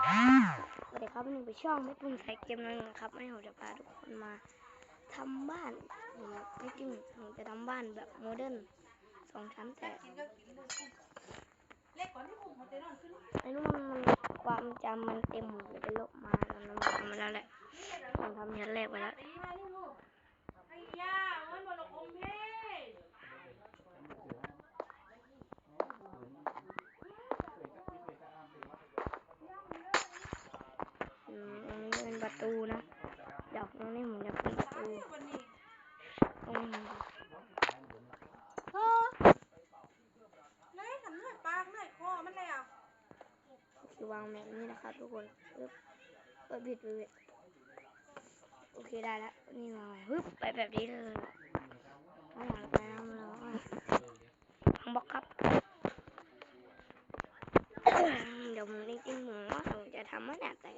สวัสดีครับวันนี้ไปช่องไม่ปรุงใส่เกมนึงนะครับไม่ผมจะพาทุกคนมาทำบ้านผมไม่จริงผมจะทำบ้านแบบโมเดิร์นสองชั้นแต่กินก็กินด้วยกุ้งเล็กกว่าที่กุ้งมันจะนอนขึ้นไม่รู้มันมันความจำมันเต็มผมดเลยไปลบมาแล้วมันทำมาแล้วแหละผมทำชั้นแรกไปแล้ว ตีมานี่ลูกไอ้ย่าเงินบนลงอมเพ่อืมตรงนี้เป็นประตูนะเดี๋ยวตรงนี้ผมจะเป็นประตูวันนี้ตรงนี้ผมเฮ้อไหนทำหน่อยปากหน่อยคอมันแล้วจะวางแบบนี้นะครับทุกคนปึ๊บเปิดผิดไปผิดโอเคได้แล้วนี่วางไว้ปึ๊บไปแบบนี้เลยข้างหลังไปแล้วแล้วทางบล็อกครับเดี๋ยวผมจริงๆผมว่าผมจะทำมันแหละแต่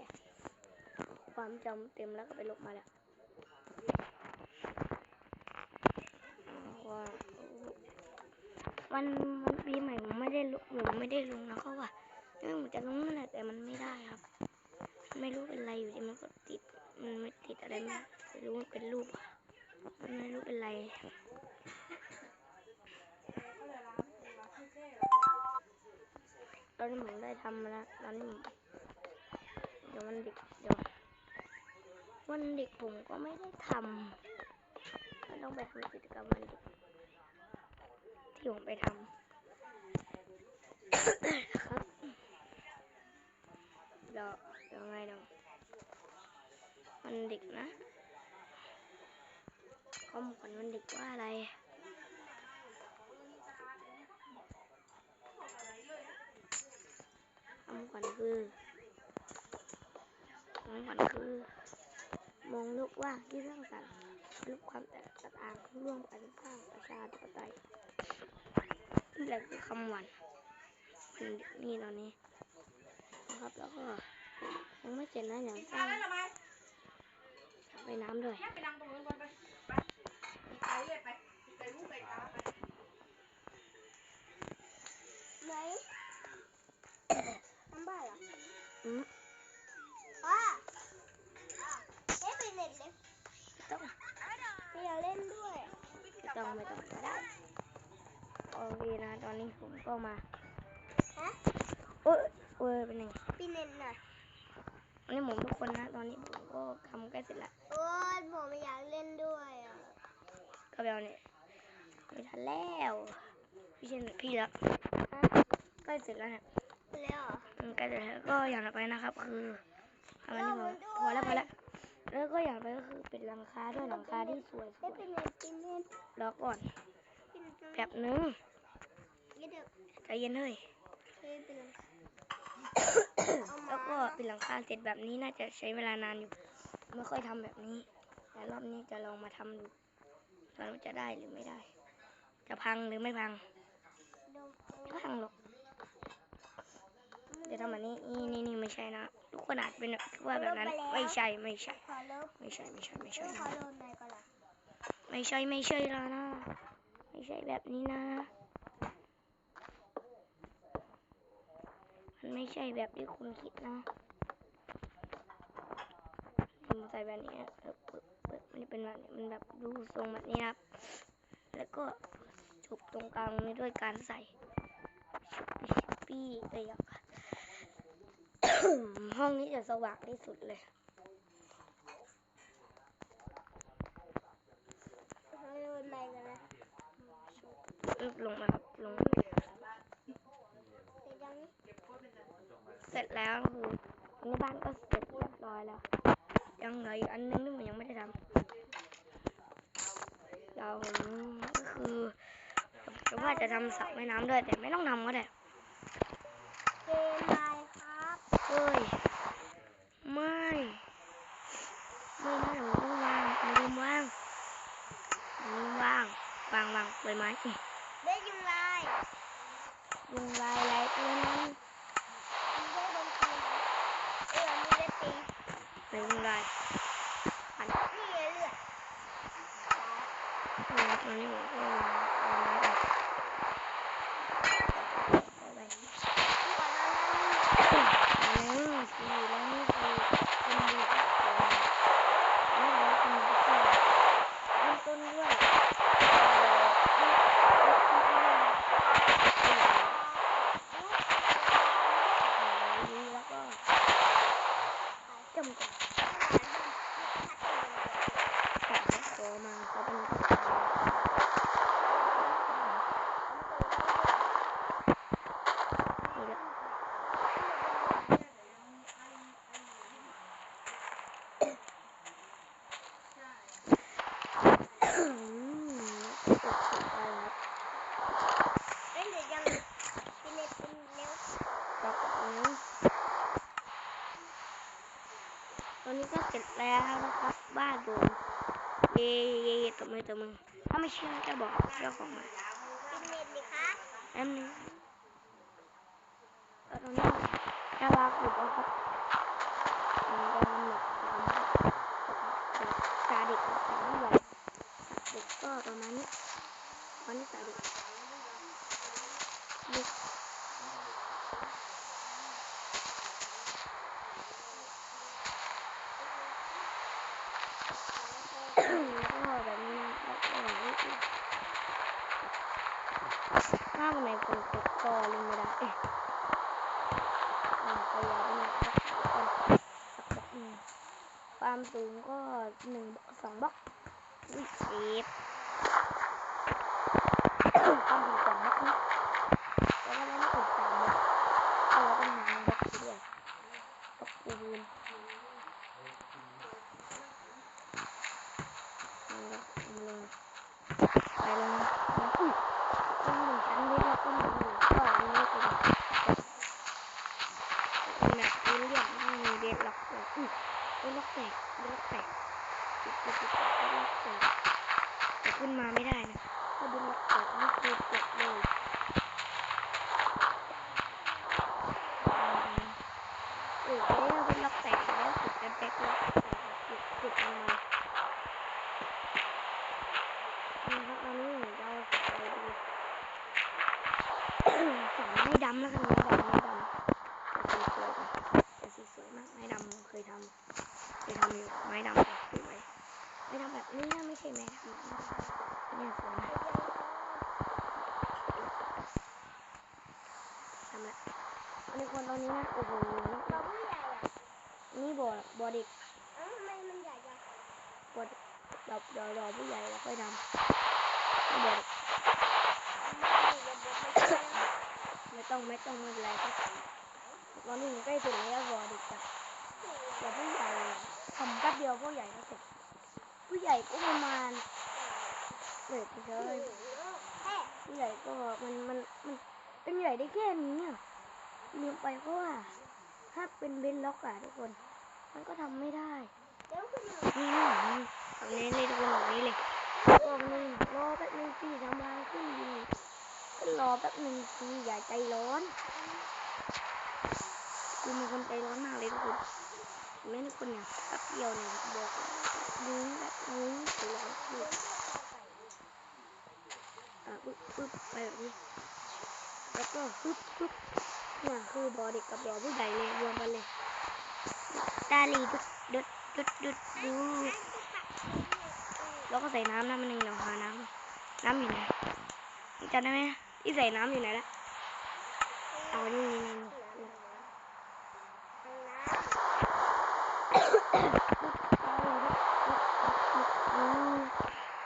ความจำเต็มแล้วก็ไปลบมาแล้วว่าวันวันปีใหม่ผมไม่ได้ลงผมไม่ได้ลงนะเขาว่าเออผมจะลงนั่นแหละแต่มันไม่ได้ครับ ไม่รู้เป็นอะไรอยู่ดีมันก็ติด มันไม่ติดอะไรไม่ไม่รู้มันเป็นรูปอะมันไม่รู้เป็นไรเขาเลยล้างล้างให้เจ๊ตอนนี้ผมได้ทำมาแล้วตอนนี้ผมเดี๋ยววันเด็กเดี๋ยว วันเด็กผมก็ไม่ได้ทำก็ต้องไปทำกิจกรรมวันเด็กที่ผมไปทำครับเดี๋ยวเดี๋ยวไงเดี๋ยววันเด็กนะคำขวัญวันเด็กว่าอะไรคำขวัญคือคำขวัญคือ มองโลกว่างที่สร้างสรรค์รูปความแตกต่างร่วมกันสร้างประชาธิปไตยนี่แหละคือคำวันมันนี่ตอนนี้นะครับแล้วก็ยังไม่เสร็จนะอย่างสร้างแล้วทำไมสระว่ายน้ำด้วยไปนั่งตรงนู้นก่อนไปไปไปเลยไปไปลูกไปตาไปไหนทำบ้าเหรออืมพ่อเอ๊ะไปเน็ตเลยต้องไม่อยากเล่นด้วยต้องไม่ต้องก็ได้โอเคนะตอนนี้ผมก็มาฮะโอ้ยเว้ยเป็นยังไงปีเน็ตน่ะอันนี้ผมทุกคนนะ ตอนนี้ผมก็ทำใกล้เสร็จล้วโอ้ยผมไม่อยากเล่นด้วยอะก็ไปเอาเนี่ยไม่ทันแล้วพี่เชนพี่แล้วฮะใกล้เสร็จแล้วเนี่ยแล้วเหรออืมใกล้เสร็จแล้วก็อย่างต่อไปนะครับ คือทำอันนี้ผมพอแล้วพอแล้ว แล้วก็อย่างต่อไปก็คือเป็นหลังคาด้วยหลังคาที่สวยสเอ๊ะวยปีเน็ตปีเน็ตรอก่อนปีเน็ตแบบนึงยี่เด็กใจเย็นเลยเฮ้ยเป็นอะไรเอามาแล้วก็เป็นหลังคาเสร็จแบบนี้น่าจะใช้เวลานานอยู่ไม่ค่อยทำแบบนี้ แต่รอบนี้จะลองมาทำดูว่าจะได้หรือไม่ได้ จะพังหรือไม่พังดูไม่พังหรอกเดี๋ยวทำแบบนี้นี่นี่นี่ไม่ใช่นะ ทุกคนอาจเป็นว่าแบบนั้น ไม่ใช่ไม่ใช่ขอลบไม่ใช่ไม่ใช่ไม่เอ้ใช่ยขอโดนไหนก่อนล่ะไม่ใช่ไม่ใช่แล้วนะไม่ใช่แบบนี้นะ มันไม่ใช่แบบที่คุณคิดนะผมใส่แบบนี้เออปึ๊บปึ๊บมันเป็นแบบนี้มันแบบดูทรงแบบนี้ครับ แล้วก็จุบตรงกลางนี้ด้วยการใส่ชุบชิปปี้เอ้ยอะ ห้องนี้จะสว่างที่สุดเลยขอโดนไหนก่อนนะอึบลงมาครับลงเดี๋ยวยังเสร็จแล้วคือในบ้านก็เสร็จเรียบร้อยแล้ว ยังเหลืออีกอันนึงที่ผมยังไม่ได้ทำเราก็คือผมจะว่าจะทำสระว่ายน้ำด้วยแต่ไม่ต้องทำก็ได้ เกมไลน์ครับเฮ้ย ไม่ ไม่นะผมต้องวางผมลืมวางผมลืมวาง วางวางใบไม้สิได้ยิงไลน์ยุงลายอะไรตัวนั้นยิงได้โดนตีเออมีได้ตีในยุงลายอันนี่ไงเลือดนี้ตอนนี้ผมก็วางวางไม้ก่อนไปไป ดีแล้วนี่ อืมสี่ตอนนี้ก็เสร็จแล้วนะครับ บ้านผมเย่เย่เย่ตบมือตบมือถ้าไม่เชื่อจะบอกเจ้าของมาเป็นเน็ตดิคะแป๊บนึงแล้วตอนนี้ดาราขุดแล้วครับมันก็หนักนะครับสาดิกกับสาใหญ่เด็กก็ประมาณนี้ตอนนี้สาดิกเด็ก ก็แบบนี้นะครับก็แบบนี้ ถ้าวันไหนฝนตกก็เล่นไม่ได้เอ๊ะอ่าย่าเป็นสักคนสักบล็อกหนึ่งความสูงก็หนึ่งสองบล็อกวิเชฟความสูงสองบล็อกนะแล้วก็เล่นอีกสามบล็อกเอาแล้วก็หนึ่งบล็อกไปด้วยบล็อกปูน ลงลงไปลงอุ้ยลงหนึ่งชั้นนิดแล้วก็หนึ่งก็อันนี้เป็นเป็นแบบเป็นเรียบไม่มีเดดล็ อุ้ยเดดล็อกแตกเดดล็อกแตกติดติดติดติดล็อกแตกแต่ขึ้นมาไม่ได้นะถ้าเดดล็อกแตกนี่คือเจ็บเลยเออแล้วเดดล็อกแตกแล้วติดกันแตกล็อกแตกติดติดมันมา นะครับตอนนี้เราไปดู ฝั่งไม้ดำแล้วกันไม้ดำไม้ดำแต่สีสวยนะแต่สีสวยมากไม้ดำเคยทำเคยทำอยู่ไม้ดำแต่สวยไม้ดำแบบนี้นะไม่ใช่ไม้ดำแบบนี้เนี่ยสวยนะทำละอันนี้คนตอนนี้นะโอ้โห เราผู้ใหญ่อะ นี่ บอดบอดิกเอ้าทำไมมันใหญ่จังบอดราเดี๋ยวรอผู้ใหญ่แล้วค่อยทำไม่บอดไม่ต้องไม่ต้องไม่เป็นไรครับตอนนี้ใกล้เสร็จแล้วรอด็กจ้ะเดี๋ยวผู้ใหญ่ทำแป๊บเดียวผู้ใหญ่ก็เสร็จ ผู้ใหญ่ก็ประมาณเด็กเฉยแค่ผู้ใหญ่ก็มันมันมันเป็นใหญ่ได้แค่นี้อะลืมไปเพราะว่าถ้าเป็นเบนล็อกอะทุกคน มันก็ทำไม่ได้เดี๋ยวขึ้นมานี่นี่นี่ตรงนี้เลยทุกคนตรงนี้เลยกองหนึ่งรอแป๊บนึงสิทำลายขึ้นดีก็รอแป๊บนึงสิอย่าใจร้อนกูเป็นคนใจร้อนมากเลยทุกคนแม่ทุกคนเนี่ยแป๊บเดียวเนี่ยบอกนึงแบบนึงใจร้อนคืออะปึ๊บปึ๊บไปแบบนี้แล้วก็ปึ๊บปึ๊บเนี่ยคือบอเด็กกับรอผู้ใหญ่เลยรวมกันเลย ตาลีดุดดุดดุดดุดดูแล้วก็ใส่น้ำน้ำมันหนึ่งเดี๋ยวหาน้ำน้ำอยู่ไหนจำได้ไหมที่ใส่น้ำอยู่ไหนละเอานี่นี่นี่นี่ทางน้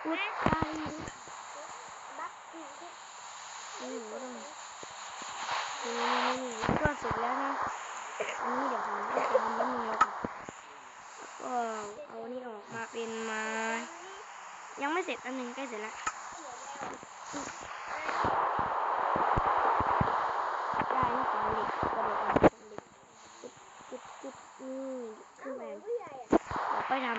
พุทธาลีำบักกี้ที่นี่หนูก็ต้องนี่นี่นี่แล้วก็เสร็จแล้วนะอันนี้เดี๋ยวผมจะทำนิดนึงแล้วกันแล้วก็เอาอันนี้ออก มาเป็นไม้ยังไม่เสร็จอันหนึ่งใกล้เสร็จแล้วได้นี่ของเหล็กกระโดดอันนี้ของเหล็กจุดจุดจุดนี่ขึ้นไปผู้ใหญ่อะเดี๋ยวไปทำ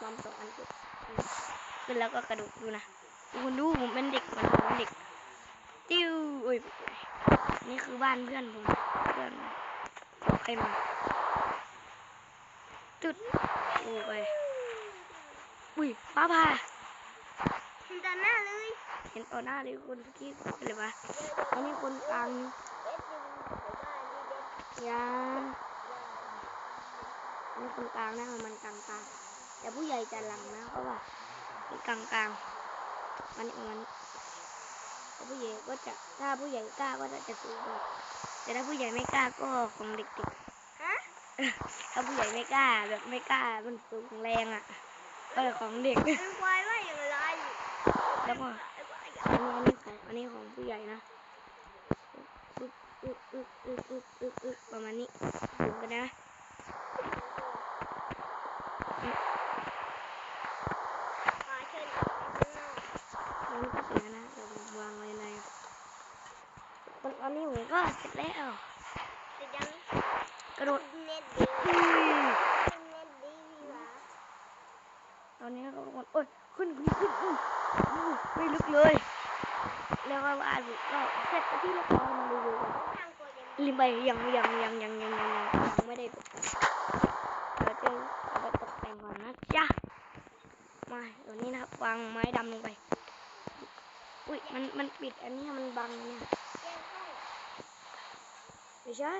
ซ้อมสองอันขึ้นขึ้นแล้วก็กระโดดดูนะดูคนดูผมเป็นเด็กมันผมเป็นเด็ก ติ้วอุ้ยนี่คือบ้านเพื่อนผมเพื่อน ใครมาจุดดูไปอุ้ยฟ้าผ่าเห็นแต่หน้าเลย เห็นต่อหน้าเลยคนเมื่อกี้เป็นไรวะอันนี้คนกลางเบ็ดอยู่แถวบ้านนี่เบ็ดยางอันนี้คนกลางนะมันกลางกลางๆแต่ผู้ใหญ่จะหลังนะเพราะว่ามันกลางกลางๆมันมันถ้า ผู้ใหญ่ก็จะถ้าผู้ใหญ่กล้าก็จะจะสูงกว่าแต่ถ้าผู้ใหญ่ไม่กล้าก็ของเด็กฮะถ้าผู้ใหญ่ไม่กล้าแบบไม่กล้ามันสูงแรงอะก็ของเด็กเป็นควายว่าอย่างไรแล้วก็อันนี้ของอันนี้ของผู้ใหญ่นะอึ๊บอึ๊บอึ๊บอึ๊บอึ๊บอึ๊บอึ๊บประมาณนี้ดูกันนะ ตอนนี้ผมก็เสร็จแล้วกระโดดตอนนี้ก็กดโอ้ยขึ้นขึ้นขึ้นไม่ลึกเลย แล้วก็ว่านก็เสร็จที่ละครมาเลยลิมไปยังยังยังยังยังยังยังไม่ได้เราจะไปตกแต่งก่อนนะจ๊ะมาตัวนี้นะครับวางไม้ดำลงไป อุ้ยมันมันปิดอันนี้มันบังเนี่ย ไม่ใช่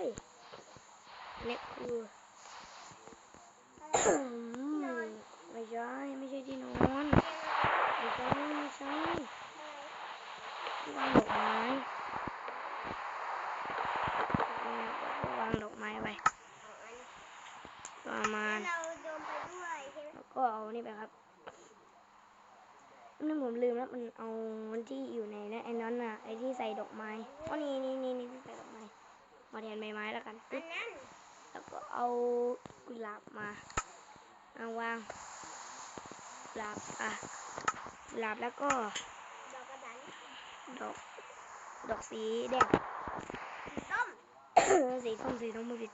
อันนี้คือไม่ใช่ ไม่ใช่ที่นอนไม่ใช่ไม่ใช่วางดอกไม้วางดอกไม้ไปประมาณแล้วก็เอานี่ไปครับนี่ผมลืมแล้วมันเอาที่อยู่ในนะไอ้นั้นน่ะไอ้ที่ใส่ดอกไม้อ๋อนี่นี่นี่นี่ที่ใส่ดอกไม้ มาแทนใบไม้แล้วกันอัปึ๊นบนั้นแล้วก็เอากุหลาบมาเอาวางกุหลาบอะกุหลาบแล้วก็ ดอกกระดันดอก ดอกสีแดงสีส้มสีส้มสีน้ำมือผิด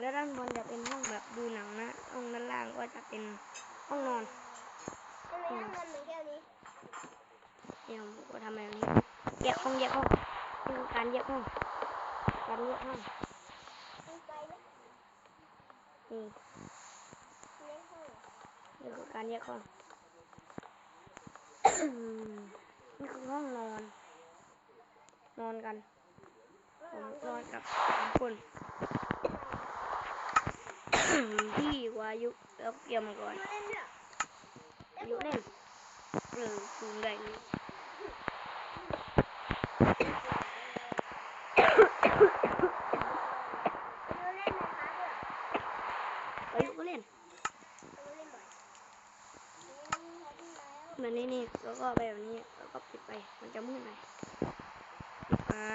แล้วด้านบนจะเป็นห้องแบบดูหนังนะ ห้องด้านล่างก็จะเป็นห้องนอนทำไมน้ำเงินเหมือนแก้วนี้เดี๋ยวผมก็ทำแบบนี้แยกห้องแยกห้องนี่คือการแยกห้อง การแยกห้องมีไฟไหมนี่นี่คือการแยกห้องนี่คือห้องนอน นอนกันผมนอนกับสามคนพี่วายุแล้วเกี่ยมก่อนมาเล่นด้วยวายุเล่นเออคูณได้เลย เราเล่นในพาร์ทด้วย วายุก็เล่น เราเล่นบ่อยนี่พาร์ทที่แล้ว แบบ นี้นี่แล้วก็ไปแบบนี้แล้วก็ปิดไป มันจะมืดหน่อยปิดมา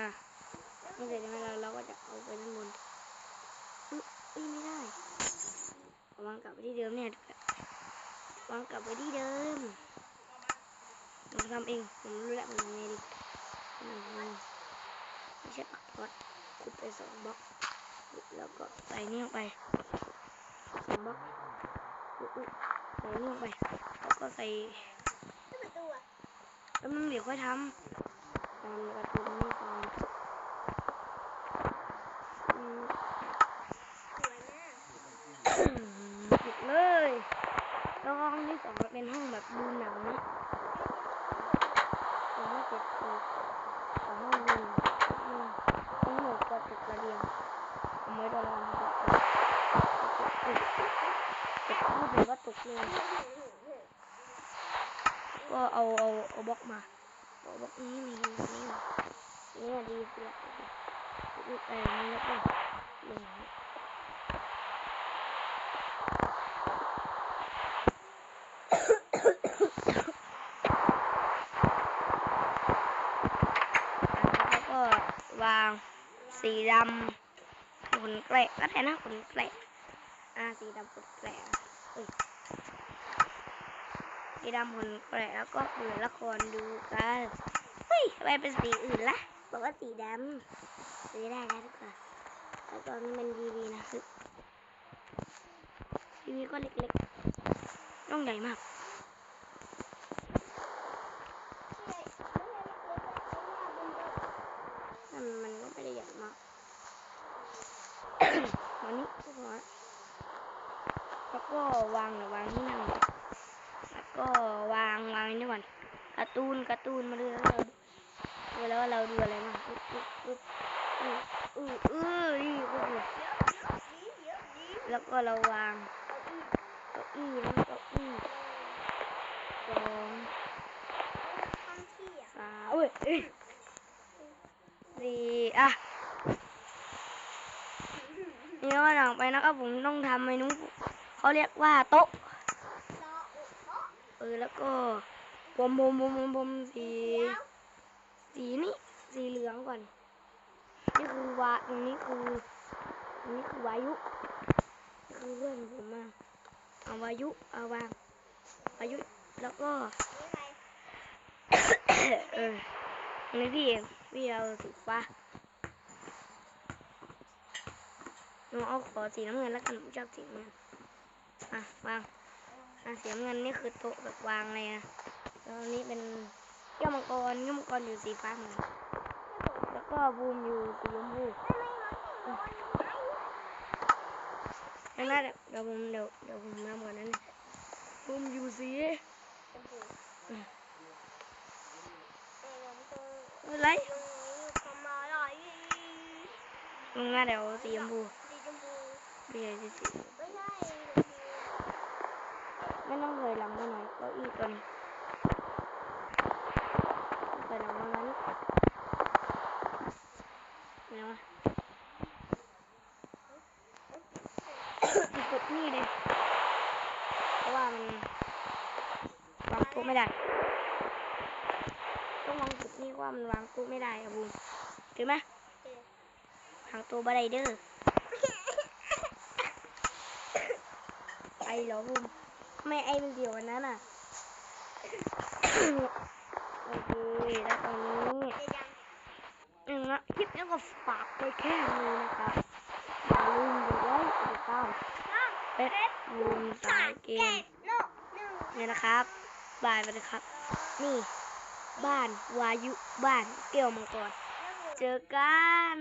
ไม่เสร็จใช่ไหมเราเราก็จะเอาไปด้านบนอุ๊ยอุ๊ยไม่ได้วางกลับไปที่เดิมเนี่ยวางกลับไปที่เดิมผมทำเองผมรู้แล้วมันยังไงดีมันไม่ใช่ปักท็อตขุดไปสองบล็อกแล้วก็ใส่นี่ลงไปสองบล็อกใส่นี่ลงไปแล้วก็ใส่ ตัว แล้วมึงเดี๋ยวค่อยทำตามประตูนี้ก่อนอืม สวยมาก ปิดเลยแล้วห้องที่สองก็เป็นห้องแบบดูหนังนะยังไม่เสร็จอีกสองห้องดูอืมทั้งหมดก็ติดระเบียงเอาไว้ตอนนอนครับติดติดพูดเลยว่าตกเลยก็เอาเอาเอาบล็อกมาเอาบล็อกนี้มีนี่นี่ดีสุดละอุ แต่นี้แล้วก็ลงแล้วก็วางสีดำขนแกละก็ได้นะขนแกละอ่าสีดำขนแกละสีดำขนแกละแล้วก็เปิดละครดูกันเฮ้ยทำไมเป็นสีอื่นล่ะบอกว่าสีดำ ซื้อได้นะทุกคนแล้วตอนนี้มันทีวีนะคือทีวีก็เล็กๆต้องใหญ่มากนั่นมันก็ไม่ได้ใหญ่มากวันนี้ก็พอละแล้วก็วางหรือวางที่นั่นก่อนแล้วก็วางวางนี่ก่อนการ์ตูนการ์ตูนมาดูแล้วเราดูแล้วว่าเราดูอะไรนะอึ๊บอึ๊บอึ๊บอื้ออื้ออื้อนี่ก็ดูแล้ว ก็เราวางเก้าอี้นะเก้าอี้สองสามเอ้ยเอ้ยสี่อะนี่ก็หลังไปนะครับผมต้องทำเมนูเขาเรียกว่าโต๊ะเออแล้วก็ผมผมผมผมผมสีสีนี่สีเหลืองก่อน นี่คือวาตรงนี้คือตรงนี้คือวายุ ดูเพื่อนผมมาเอาวายุเอาวางอายุแล้วก็เออนี่พี่พี่เอาสีฟ้าน้องเอาขอสีน้ำเงินแล้วกันผมชอบสีเงินอะวางอะสีเงินนี่คือโต๊ะแบบวางเลยนะแล้วนี้เป็นเกี้วมังกรเกี้วมังกรอยู่สีฟ้าเหมือนแล้วก็บูมอยู่สีชมพู แล้วน่าเดี๋ยวเดี๋ยวผมเดี๋ยวเดี๋ยวผมนำก่อนนั้นนะบูมอยู่สีอะไรลงมาเดี๋ยวสีชมพูสีชมพูสีไม่ต้องเคยหลังมาหน่อยก้าอี้ตัวนี้เคยหลังมาหน่อยนี่เดี๋ยวมากด นี่เลย เพราะว่ามันวางตู้ไม่ได้ ต้องวางจุดนี้ว่ามันวางตู้ไม่ได้อะบูมถือไหมวางตู้บัไดเดอร์ไอเหรอบูมทำไม่ไอมันเดียวกันนั้นอะโอเคแล้วตรงนี้จะยังหนึ่งละคลิปนี้ก็ฝากไว้แค่นี้นะครับอย่าลืมกดไลค์กดติดตาม เพชรบูมสายเกมเนี่ยนะครับบายไปเลยครับ นี่ บ้านวายุบ้านเกี่ยวมังกร เจอกัน